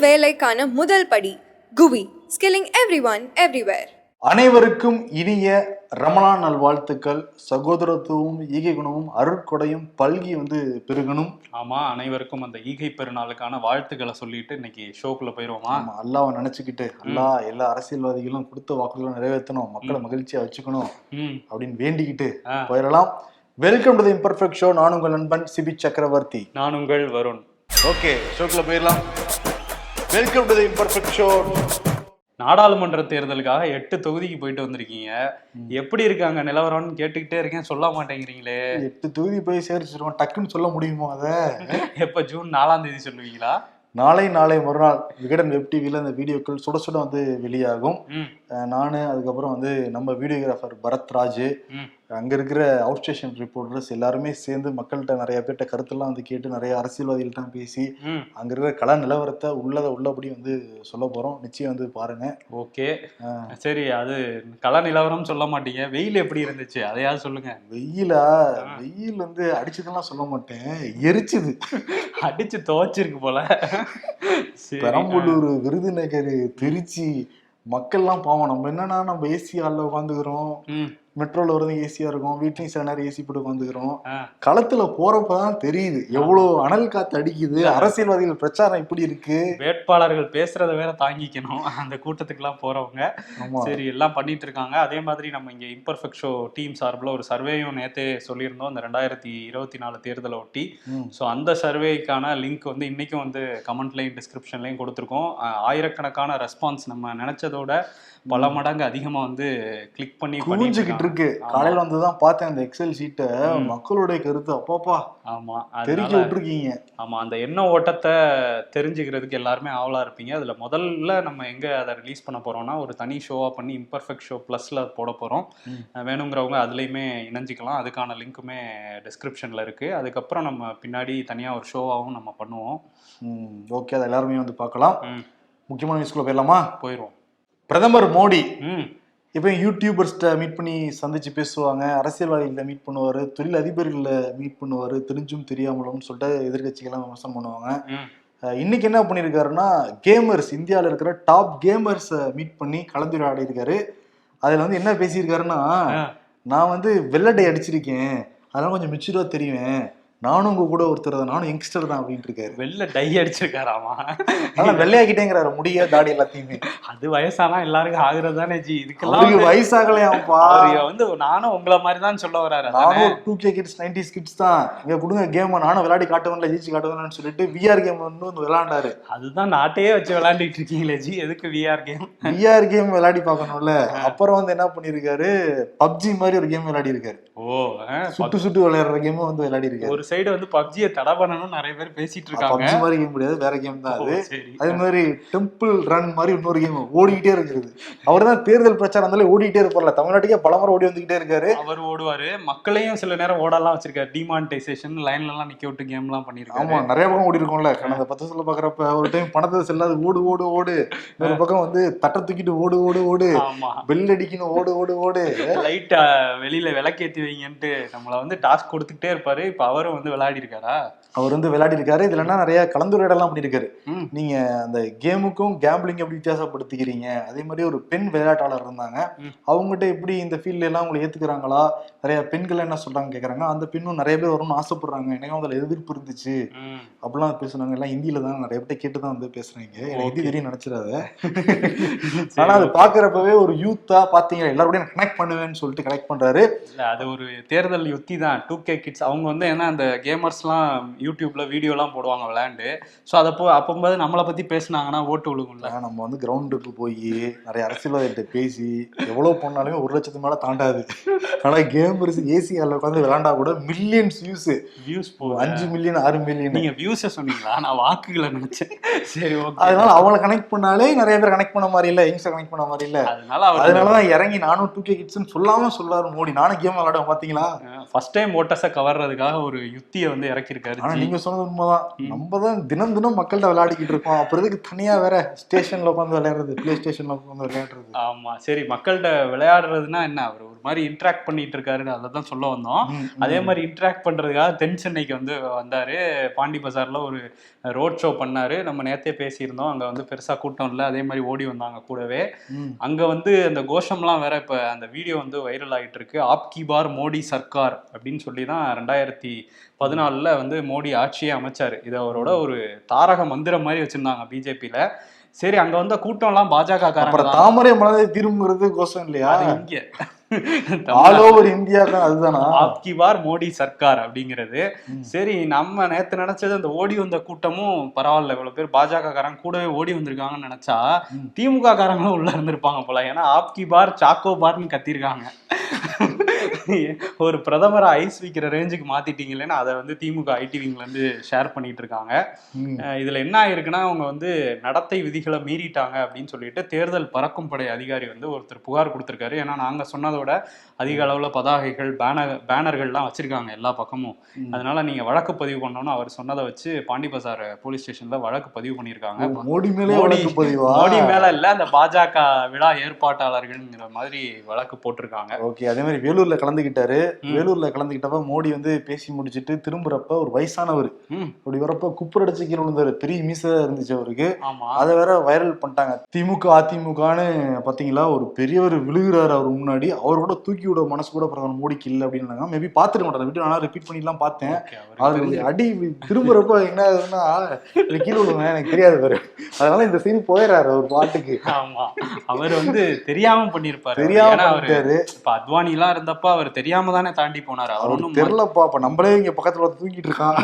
வேலைக்கான முதல் படி குவி ஸ்கில்லிங் எவ்ரி ஒன் எவ்ரிவேர் அனைவருக்கும் இனிய ரமணான் நல்வாழ்த்துக்கள். சகோதரத்துவமும் ஈகை குணமும் அருட்கொடையும் பல்கி வந்து பெருகணும். ஆமா அனைவருக்கும் அந்த ஈகை பெருநாளுக்கான வாழ்த்துக்களை சொல்லிட்டு இன்னைக்கு ஷோக்குள்ள போயிருவோமா? ஆமா அல்லாவை நினைச்சுக்கிட்டு அல்லா எல்லா அரசியல்வாதிகளும் கொடுத்த வாக்குகளும் நிறைவேற்றணும் மக்களை மகிழ்ச்சியா வச்சுக்கணும் ம். அப்படின்னு வேண்டிக்கிட்டு. போயிடலாம் welcome to the imperfect show நான் உங்கள் நண்பன் சிபி சக்கரவர்த்தி. நான் உங்கள் வருண். ஓகே ஷோக்குள்ள போயிடலாம் welcome to the imperfect show நாடாளுமன்ற தேர்தலுக்காக எட்டு தொகுதிக்கு போயிட்டு வந்திருக்கீங்க. எப்படி இருக்காங்க நிலவரம்னு கேட்டுக்கிட்டே இருக்கேன் சொல்ல மாட்டேங்கிறீங்களே. எட்டு தொகுதி போய் சேர்ச்சிருவோம் டக்குன்னு சொல்ல முடியுமா அதை? எப்ப ஜூன் நாலாம் தேதி சொல்லுவீங்களா? நாளை நாளை மறுநாள் விகடன் வெப் டிவியில் அந்த வீடியோக்கள் சுட சுட வந்து வெளியாகும். நானு அதுக்கப்புறம் வந்து நம்ம வீடியோகிராஃபர் பரத் ராஜ் ம். அங்க இருக்கிற அவுட் ஸ்டேஷன் ரிப்போர்ட்டர்ஸ் எல்லாருமே சேர்ந்து மக்கள்கிட்ட நிறைய பேர்ட்ட கருத்தெல்லாம் வந்து கேட்டு நிறைய அரசியல்வாதிகள்ட்ட பேசி அங்க இருக்கிற கள நிலவரத்தை உள்ளத உள்ளபடி வந்து சொல்ல போறோம். நிச்சயம் வந்து பாருங்க. ஓகே. சரி அது கள நிலவரம் சொல்ல மாட்டீங்க. வெயில் எப்படி இருந்துச்சு? அதையாவது சொல்லுங்க. வெயிலா? வெயில் வந்து அடிச்சதெல்லாம் சொல்ல மாட்டேன். எரிச்சுது. அடிச்சு துவைச்சிருக்கு போல. பெரம்பலூர் விருதுநகர் திருச்சி மக்கள்லாம் பாவம். நம்ம என்னன்னா நம்ம ஏசி ஹாலில் உட்காந்துக்கிறோம் மெட்ரோல வரது ஏசியா இருக்கும். வீட்லயும் சில நேரம் ஏசி போட்டு உட்காந்துக்கிறோம். ஆ. களத்துல போறப்பதான் தெரியுது. எவ்வளவு அனல் காத்து அடிக்குது. அரசியல்வாதிகள் பிரச்சாரம் இப்படி இருக்கு. வேட்பாளர்கள் பேசுறத வேற தாங்கிக்கணும். அந்த கூட்டத்துக்குலாம் போறவங்க. ஆமா. சரி எல்லாம் பண்ணிட்டு இருக்காங்க. அதே மாதிரி நம்ம இங்க இம்பர்ஃபெக்ட் ஷோ டீம் சார்பில் ஒரு சர்வேயும் நேத்தே சொல்லியிருந்தோம். இந்த ரெண்டாயிரத்தி இருபத்தி நாலு தேர்தலை ஒட்டி. ஸோ அந்த சர்வேக்கான லிங்க் வந்து இன்னைக்கும் வந்து கமெண்ட்லையும் டிஸ்கிரிப்ஷன்லையும் கொடுத்துருக்கோம். ஆயிரக்கணக்கான ரெஸ்பான்ஸ் நம்ம நினைச்சதோட பல மடங்கு அதிகமா வந்து கிளிக் பண்ணி பண்ணிட்டு இருக்கு. காலையில வந்துதான் பார்த்தேன் அந்த எக்ஸல் ஷீட்டை ம். மக்களுடைய கருத்து. அப்பாப்பா. ஆமா அதனால விட்டுருக்கீங்க. ஆமா அந்த எண்ண ஓட்டத்தை தெரிஞ்சுக்கிறதுக்கு எல்லாருமே ஆவலா இருப்பீங்க. அதுல முதல்ல நம்ம எங்க அதை ரிலீஸ் பண்ண போறோம்னா ஒரு தனி ஷோவா பண்ணி இம்பர்ஃபெக்ட் ஷோ பிளஸ்ல போட போறோம். வேணுங்கிறவங்க அதுலயுமே இணைஞ்சிக்கலாம். அதுக்கான லிங்க்குமே டிஸ்கிரிப்ஷன்ல இருக்கு. அதுக்கப்புறம் நம்ம பின்னாடி தனியா ஒரு ஷோவாகவும் நம்ம பண்ணுவோம். ஓகே அதை எல்லாருமே வந்து பார்க்கலாம். முக்கியமான நியூஸ்குள்ள போயிடலாமா? போயிரும் பிரதமர் மோடி. இப்போ யூடியூபர்ஸ்ட்ட மீட் பண்ணி சந்திச்சு பேசுவாங்க. அரசியல்வாதிகளை மீட் பண்ணுவாரு. தொழில் அதிபர்களை மீட் பண்ணுவாரு. தெரிஞ்சும் தெரியாமலும் சொல்லிட்டு எதிர்கட்சிகள்லாம் விமர்சனம் பண்ணுவாங்க. இன்னைக்கு என்ன பண்ணியிருக்காருன்னா கேமர்ஸ் இந்தியாவில் இருக்கிற டாப் கேமர்ஸை மீட் பண்ணி கலந்துரையாடி இருக்காரு அதில் வந்து என்ன பேசியிருக்காருன்னா. நான் வந்து வெள்ளடை அடிச்சிருக்கேன். அதெல்லாம் கொஞ்சம் மெச்சூராக தெரியுவேன் நானும் உங்க கூட ஒருத்தர் தான். நானும் யங்ஸ்டர் தான் அப்படின்ட்டு இருக்காரு. வெளில டை அடிச்சிருக்காராமா ஆனால் வெள்ளையாக்கிட்டேங்கிறாரு. முடிய தாடி எல்லாத்தையுமே. அது வயசானா எல்லாருக்கும் ஆகுறது தானே ஜி. இதுக்கெல்லாம் அவருக்கு வந்து நானும் உங்களை மாதிரி தான் சொல்ல வராரு? நானும் two K kids ninety kids தான். இங்க கொடுங்க கேம் நானும் விளையாடி காட்டுவேன்ல ஜெயிச்சு காட்டுவேன்னு சொல்லிட்டு விஆர் கேம் வந்து வந்து விளையாண்டாரு. அதுதான் நாட்டையே வச்சு விளையாண்டுட்டு இருக்கீங்களே ஜி. எதுக்கு விஆர் கேம் விஆர் கேம் விளையாடி பார்க்கணும்ல. அப்புறம் வந்து என்ன பண்ணிருக்காரு பப்ஜி மாதிரி ஒரு கேம் விளையாடி இருக்காரு ஓ சுட்டு சுட்டு விளையாடுற கேம் வந்து விளையாடி இருக்காரு ஒரு சைடு வந்து பப்ஜியை தடை பண்ணணும்னு நிறைய பேர் பேசிட்டு இருக்காங்க. பப்ஜி மாதிரி கேம் முடியாது வேற கேம் தான் அது. அதே மாதிரி டெம்பிள் ரன் மாதிரி இன்னொரு கேம் ஓடிக்கிட்டே இருக்குது. அவர் தான் தேர்தல் பிரச்சாரம் இருந்தாலும் ஓடிக்கிட்டே இருப்பார்ல. தமிழ்நாட்டுக்கே பலமுறை ஓடி வந்துகிட்டே இருக்காரு. அவர் ஓடுவாரு. மக்களையும் சில நேரம் ஓடலாம் வச்சிருக்காரு. டிமானிட்டைசேஷன் லைன்ல எல்லாம் நிக்க விட்டு கேம் எல்லாம் ஆமா பண்ணிருக்காரு நிறைய பக்கம் ஓடி இருக்கோம்ல. கடந்த பத்து வருஷத்துல பாக்குறப்ப ஒரு டைம் பணத்தை செல்லாது ஓடு ஓடு ஓடு. ஒரு பக்கம் வந்து தட்டை தூக்கிட்டு ஓடு ஓடு ஓடு. ஆமா. பெல் அடிக்கணும் ஓடு ஓடு ஓடு. லைட் வெளியில விளக்கேத்தி வைங்கன்ட்டு நம்மள வந்து டாஸ்க் கொடுத்துக்கிட்டே இருப்பாரு. இப்ப அவரும் வந்து விளையாடி இருக்காரா அவர் வந்து விளையாடி இருக்காரு இதுல என்ன நிறைய கலந்துரையாடலாம் பண்ணிருக்காரு. ம். நீங்க அந்த கேமுக்கும் கேம்பிளிங் எப்படி வித்தியாசப்படுத்திக்கிறீங்க? அதே மாதிரி ஒரு பெண் விளையாட்டாளர் இருந்தாங்க. அவங்ககிட்ட எப்படி இந்த ஃபீல்ட்ல எல்லாம் உங்களை ஏத்துக்கிறாங்களா? நிறைய பெண்கள் என்ன சொல்றாங்க கேக்குறாங்க. அந்த பெண்ணும் நிறைய பேர் வரும்னு ஆசைப்படுறாங்க. எனக்கும் அதுல எதிர்ப்பு இருந்துச்சு. அப்படிலாம் பேசுனாங்க. எல்லாம் ஹிந்தியில தான் நிறைய பேர்ட்ட கேட்டு தான் வந்து பேசுறாங்க. எனக்கு ஹிந்தி. தெரியும் நினைச்சிடாத. ஆனா அது பாக்குறப்பவே ஒரு யூத்தா பாத்தீங்க எல்லாரோடையும் கனெக்ட் பண்ணுவேன்னு சொல்லிட்டு கனெக்ட் பண்றாரு. அது ஒரு தேர்தல் யுத்தி தான். டூ கே கிட்ஸ் அவங்க வந்து ஏன்னா அந்த கேமர்ஸ்லாம் யூடியூப்ல வீடியோலாம் போடுவாங்க விளையாண்டு. ஸோ அதை போ அப்போது நம்மளை பத்தி பேசுனாங்கன்னா ஓட்டு விழுகும்ல. நம்ம வந்து கிரவுண்டுக்கு போய் நிறைய அரசியல்வாதிகிட்ட பேசி எவ்வளவு பண்ணாலுமே ஒரு லட்சத்து மேல தாண்டாது. ஆனா கேம் ஏசி ஹாலில் உட்காந்து விளையாண்டா கூட மில்லியன்ஸ் வியூஸ் வியூஸ் போகுது. அஞ்சு மில்லியன் ஆறு மில்லியன் நீங்க வியூஸை சொன்னீங்களா? நான் வாக்குகளை நினைச்சேன். சரி ஓகே அதனால அவங்கள கனெக்ட் பண்ணாலே நிறைய பேர் கனெக்ட் பண்ண மாதிரி இல்ல யங்ஸ்டர் கனெக்ட் பண்ண மாதிரி இல்ல. அதனால அவர் அதனாலதான் இறங்கி நானும் டூ கே கிட்ஸ்னு சொல்லாம சொல்லாரு மோடி. நானும் கேம் விளையாடுவேன் பாத்தீங்களா? ஃபர்ஸ்ட் டைம் ஓட்டஸை கவர்றதுக்காக ஒரு யுத்தியை வந்து இறக்கியிருக்காரு ஆனா. நீங்க சொன்னது உண்மைதான். நம்ம தான் தினம் தினம் மக்கள்கிட்ட விளையாடிக்கிட்டு இருக்கோம். அப்புறம் எதுக்கு தனியா வேற ஸ்டேஷன்ல உட்காந்து விளையாடுறது? பிளே ஸ்டேஷன்ல உட்காந்து விளையாடுறது. ஆமா சரி மக்கள்கிட்ட விளையாடுறதுன்னா என்ன? அவர் மாதிரி இன்ட்ராக்ட் பண்ணிட்டு இருக்காரு அதை தான் சொல்ல வந்தோம். அதே. மாதிரி இன்ட்ராக்ட் பண்றதுக்காக தென் சென்னைக்கு வந்து வந்தாரு. பாண்டி பஜார்ல ஒரு ரோட் ஷோ பண்ணாரு. நம்ம நேத்தே பேசியிருந்தோம். அங்க வந்து பெருசா கூட்டம் இல்லை. அதே மாதிரி ஓடி வந்தாங்க கூடவே. அங்க வந்து அந்த கோஷம்லாம் வேற இப்ப அந்த வீடியோ வந்து வைரல் ஆகிட்டு இருக்கு ஆப்கி பார் மோடி சர்க்கார் அப்படின்னு சொல்லி தான் ரெண்டாயிரத்தி பதினாலுல வந்து மோடி ஆட்சியே அமைச்சாரு. இது அவரோட ஒரு தாரக மந்திரம் மாதிரி வச்சிருந்தாங்க பிஜேபியில. சரி அங்க வந்த கூட்டம்லாம் பாஜக அப்புறம் தாமரை மலரை திரும்புறது கோஷம் இல்லையா? இங்க. ஆல் ஓவர் இந்தியா தான் அதுதானா? ஆப்கி பார் மோடி சர்க்கார் அப்படிங்கிறது. சரி நம்ம நேத்து நினைச்சது அந்த ஓடி வந்த கூட்டமும் பரவாயில்ல இவ்வளவு பேர் பாஜக காரங்க கூடவே ஓடி வந்திருக்காங்கன்னு நினைச்சா. திமுக காரங்களும் உள்ள இருந்திருப்பாங்க போல. ஏன்னா ஆப்கி பார் சாக்கோ பார்னு கத்திருக்காங்க. ஒரு பிரதமரை ஐஸ் விக்கிற ரேஞ்சுக்கு மாத்திட்டீங்களேன்னு அதை வந்து திமுக ஐடி விங்ல இருந்து ஷேர் பண்ணிட்டு இருக்காங்க. இதுல என்ன ஆயிருக்குன்னா அவங்க வந்து நடத்தை விதிகளை மீறிட்டாங்க அப்படின்னு சொல்லிட்டு தேர்தல் பறக்கும் படை அதிகாரி வந்து ஒருத்தர் புகார் கொடுத்திருக்காரு. ஏன்னா நாங்க சொன்னதோட அதிக அளவுல பதாகைகள் பேனர் பேனர்கள்லாம் வச்சிருக்காங்க எல்லா பக்கமும். அதனால நீங்க வழக்கு பதிவு பண்ணணும்னு அவர் சொன்னதை வச்சு பாண்டி பசார் போலீஸ் ஸ்டேஷன்ல வழக்கு பதிவு பண்ணியிருக்காங்க. மோடி மேலே மோடி மேல இல்ல அந்த பாஜக விழா ஏற்பாட்டாளர்கள்ங்கிற மாதிரி வழக்கு போட்டிருக்காங்க. ஓகே அதே மாதிரி வேலூர்ல கலந்துக்கிட்டாரு ம். வேலூர்ல கலந்துக்கிட்டப்ப மோடி வந்து பேசி முடிச்சிட்டு திரும்புறப்ப ஒரு வயசானவர். அப்படி வரப்ப குப்புரடிச்சு கீழே விழுந்தாரு. பெரிய மீசை இருந்துச்சு அவருக்கு. அதை வேற வைரல் பண்ணிட்டாங்க. திமுக அதிமுகன்னு பாத்தீங்களா ஒரு பெரியவர் விழுகிறாரு அவர் முன்னாடி. அவர் கூட தூக்கி விட மனசு கூட பிரதமர் மோடிக்கு இல்லை அப்படின்னாங்க மேபி பாத்துட்டு மாட்டேன் விட்டு நான் ரிப்பீட் பண்ணிலாம் பார்த்தேன். அவர் அடி திரும்புறப்ப என்ன ஆகுதுன்னா கீழே விழுவேன் எனக்கு தெரியாது பாரு. அதனால இந்த சீன் போயிடுறாரு அவர் பாட்டுக்கு. ஆமா. அவர் வந்து தெரியாம பண்ணிருப்பாரு. தெரியாம அவரு இப்ப அத்வானி எல்லாம் இருந்தப்ப அவர் தெரியாம தானே தாண்டி போனாரு. அவர் ஒண்ணும் தெரியலப்பா அப்ப நம்மளே இங்க பக்கத்துல தூக்கிட்டு இருக்கான்.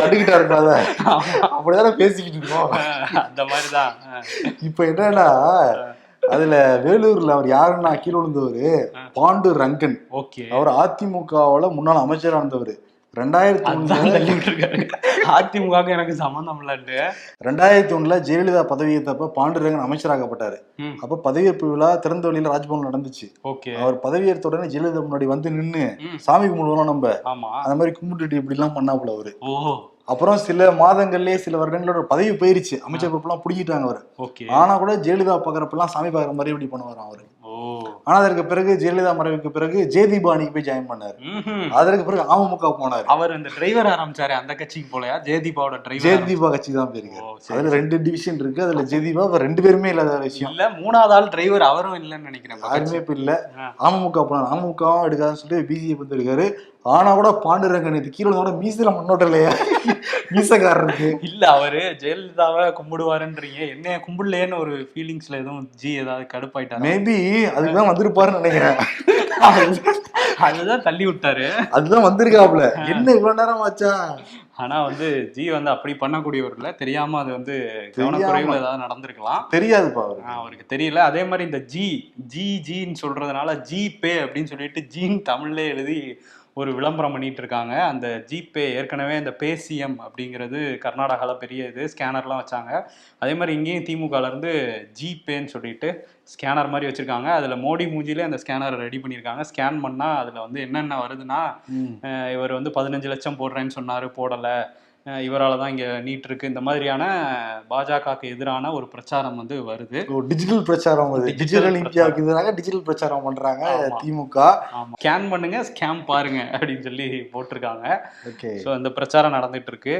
கட்டுக்கிட்டா இருக்காத அப்படிதானே பேசிக்கிட்டு இருக்கோம். அந்த மாதிரிதான். இப்ப என்னன்னா அதுல வேலூர்ல அவர் யாருன்னா கீழே விழுந்தவரு? பாண்டு ரங்கன். ஓகே. அவர் அதிமுகவுல முன்னாள் அமைச்சரா இருந்தவர். ரெண்டாயிரத்தி விட்டுருக்காரு அதிமுக எனக்கு சம்மந்தம் இல்லன்ட்டு. ரெண்டாயிரத்தி ஒண்ணுல ஜெயலலிதா பதவியேற்றப்ப பாண்டுரங்கன் அமைச்சராகப்பட்டாரு. அப்ப பதவியேற்பு விழா திறந்த வழியில ராஜ்பவன் நடந்துச்சு. ஓகே. அவர் பதவியேற்ற உடனே ஜெயலலிதா முன்னாடி வந்து நின்னு. சாமி கும்பிடுவோம் நம்ம. அந்த மாதிரி கும்பிட்டுட்டு இப்படி எல்லாம் பண்ணாப்புல அவரு. அப்புறம் சில மாதங்கள்லயே சில வருடங்களோட பதவி போயிருச்சு. அமைச்சர் பொறுப்பெல்லாம் பிடிக்கிட்டாங்க அவரு. ஆனா கூட ஜெயலலிதா பாக்குறப்பெல்லாம் சாமி பாக்குற மாதிரி இப்படி பண்ணுவாராம் அவரு. ஆனா அதற்கு பிறகு ஜெயலலிதா மறைவுக்கு பிறகு ஜெயதீபா அன்னைக்கு போய் ஜாயின் பண்ணாரு. அதற்கு பிறகு அமமுக போனாரு. அவர் இந்த டிரைவர் ஆரம்பிச்சாரு அந்த கட்சிக்கு போலயா? ஜெயதீபாவோட டிரைவர் ஜெயதீபா கட்சி தான் போயிருக்காரு அதுல ரெண்டு டிவிஷன் இருக்கு. அதுல ஜெயதீபா இப்ப ரெண்டு பேருமே இல்லாத விஷயம். இல்ல மூணாவது ஆள் டிரைவர் அவரும் இல்லைன்னு நினைக்கிறேன். யாருமே. இப்ப இல்ல. அமமுக போனாரு. அமமுகவும் எடுக்காதுன்னு சொல்லி பிஜேபி வந்து இருக்காரு ஆனா கூட பாண்டுரங்கன் இது கீழே கூட மீசில முன்னோட்டம் இல்லையா? மீசக்காரருக்கு. இல்ல அவரு ஜெயலலிதாவை கும்பிடுவாருன்றீங்க. என்னைய கும்பிடலையேன்னு ஒரு ஃபீலிங்ஸ்ல எதுவும் ஜி ஏதாவது கடுப்பாயிட்டாரு? மேபி அதுதான் வந்திருப்பாருன்னு நினைக்கிறேன். அதுதான் தள்ளி விட்டாரு. அதுதான் வந்திருக்காப்ல என்ன இவ்வளவு நேரம் ஆச்சா? ஆனா வந்து ஜி வந்து அப்படி பண்ணக்கூடியவர் இல்ல தெரியாம அது வந்து. கவனக்குறைவுல ஏதாவது நடந்திருக்கலாம். தெரியாதுப்பா அவருக்கு தெரியல. அதே மாதிரி இந்த ஜி ஜி ஜின்னு சொல்றதுனால ஜி பே அப்படின்னு சொல்லிட்டு ஜீன் தமிழ்ல எழுதி ஒரு விளம்பரம் பண்ணிட்டு இருக்காங்க அந்த ஜிபே ஏற்கனவே இந்த பேசிஎம் அப்படிங்கிறது கர்நாடகாவில் பெரிய இது ஸ்கேனர்லாம் வச்சாங்க. அதே மாதிரி இங்கேயும் திமுகல இருந்து ஜிபேன்னு சொல்லிட்டு ஸ்கேனர் மாதிரி வச்சிருக்காங்க. அதில் மோடி மூஞ்சிலே அந்த ஸ்கேனரை ரெடி பண்ணியிருக்காங்க. ஸ்கேன் பண்ணால் அதில் வந்து என்னென்ன வருதுன்னா இவர் வந்து பதினஞ்சு லட்சம் போடுறேன்னு சொன்னார் போடலை. இவரால் தான் இங்கே நீட் இருக்கு இந்த மாதிரியான பாஜகவுக்கு எதிரான ஒரு பிரச்சாரம் வந்து வருது. டிஜிட்டல் பிரச்சாரம் Digital டிஜிட்டல் இந்தியாவுக்கு எதிராக டிஜிட்டல் பிரச்சாரம் பண்றாங்க ஆமா. திமுக. ஸ்கேன் பண்ணுங்க ஸ்கேம் பாருங்க அப்படின்னு சொல்லி போட்டிருக்காங்க. ஓகே. ஸோ இந்த பிரச்சாரம் நடந்துட்டு இருக்கு